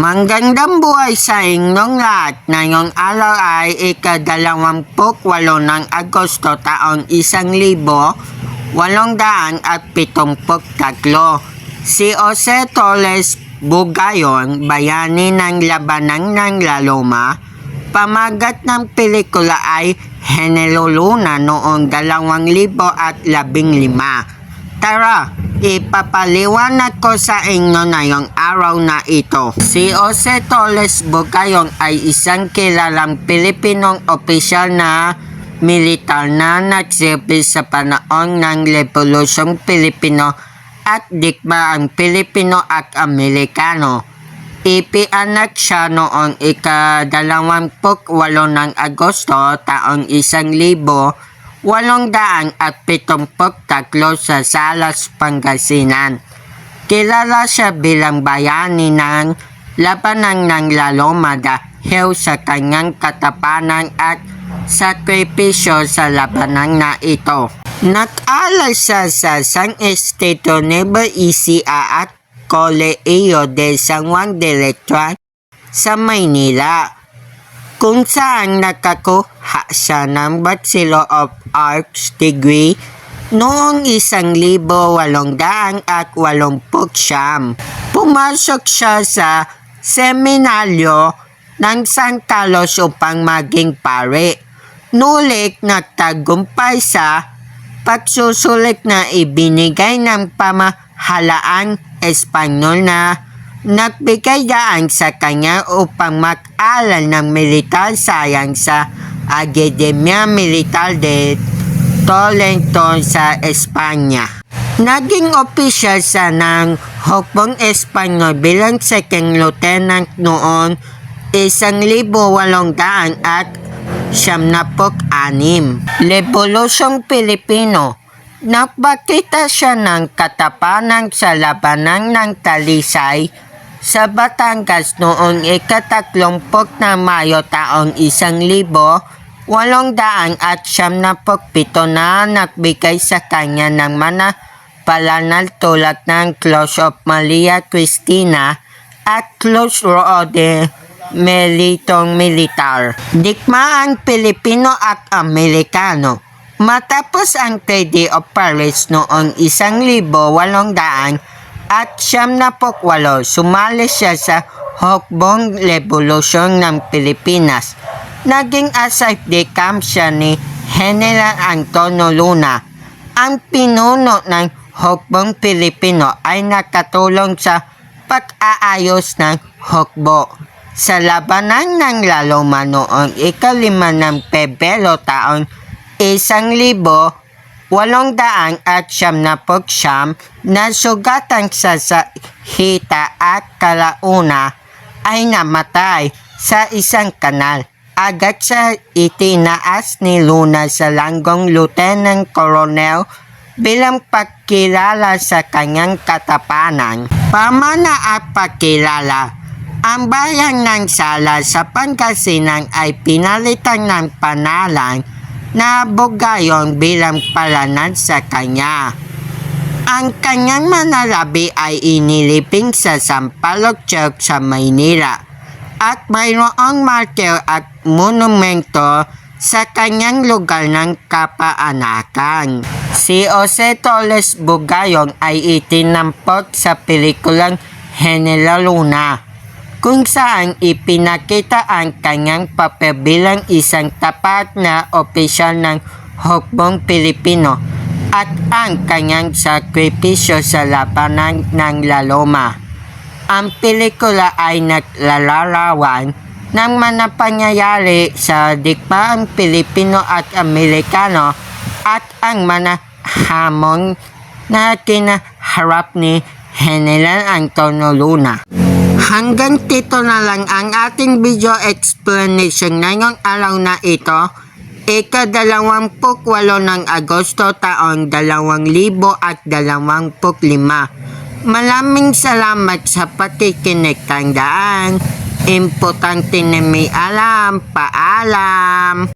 Manggandang buhay sa inyong lahat. Ngayong araw ay ikadalawampuk walo ng Agosto taong isang libo walong daan at pitumpuk tatlo. Si Jose Torres Bugayon, bayani ng labanang ng Laloma, pamagat ng pelikula ay Henelo Luna noong dalawang libo at labing lima. Tara, ipapaliwanag ko sa inyo na yung araw na ito. Si Jose Torres Bugayong ay isang kilalang Pilipinong opisyal na militar na nagsilbi sa panahon ng Revolusyong Pilipino at digmaang Pilipino at Amerikano. Ipianak siya noong ikadalawampuk walo ng Agosto taong isang libo walong daan at pitumpuk tatlo sa Salas, Pangasinan. Kilala siya bilang bayani ng labanang ng Laloma dahil sa kanyang katapanan at sakripisyo sa labanang na ito. Nag-alay siya sa San Estado Nueva Ecija at Colegio de San Juan de Letran sa Maynila kung saan nakakuha siya ng Bachelor of Arts degree noong isang libo walong daang at walumpuk siyam. Pumasok siya sa seminaryo ng San Carlos upang maging pare. Nulik nagtagumpay sa pagsusulit na ibinigay ng pamahalaang Espanyol na nagbigay daan sa kanya upang mag-aral ng militar sayang sa Academia Militar de Tolentino sa Espanya. Naging opisyal sa ng Hukbong Espanyol bilang second lieutenant noon isang libo walong daan at siyam na anim. Revolusyong Pilipino Nagpakita siya ng katapanang sa labanan ng Talisay sa Batangas noong ikatatlongpok na Mayo taong isang libo walong daan at siyam na pito na nagbigay sa kanya ng mana palanal tulad ng Close of Maria Cristina at Close Road de Melitong Militar. Dikmaang Pilipino at Amerikano. Matapos ang Treaty of Paris noong isang libo walong daan at siyam na walo, sumali siya sa Hukbong Revolusyon ng Pilipinas. Naging aside de camp siya ni General Antonio Luna. Ang pinuno ng Hukbong Pilipino ay nakatulong sa pag-aayos ng hukbo. Sa labanan ng Laloma noong ikalima ng Pebrero taon isang libo walong daang at siyam na siyam na sugatan sa hita at kalauna ay namatay sa isang kanal. Agad sa itinaas ni Luna sa langgong Lieutenant Colonel bilang pagkilala sa kanyang katapanan. Pamana at pagkilala ang bayan ng Sala sa Pangasinan ay pinalitan ng panalang na Bugayon bilang palanad sa kanya. Ang kanyang manalabi ay iniliping sa Sampaloc Church sa Maynila at mayroong marker at monumento sa kanyang lugar ng kapaanakan. Si Jose Torres Bugayon ay itinampot sa pelikulang General Luna kung saan ipinakita ang kanyang papel bilang isang tapat na opisyal ng hukbong Pilipino at ang kanyang sakripisyo sa labanan ng Laloma. Ang pelikula ay naglalarawan ng mga sa digmaang Pilipino at Amerikano at ang mga hamon na kinaharap ni General Antonio Luna. Hanggang dito na lang ang ating video explanation ngayong araw na ito. Ikadalawampuk walo ng Agosto taong dalawang libo at dalawampuk lima. Maraming salamat sa pakikinig. Tandaan, importante na may alam. Paalam!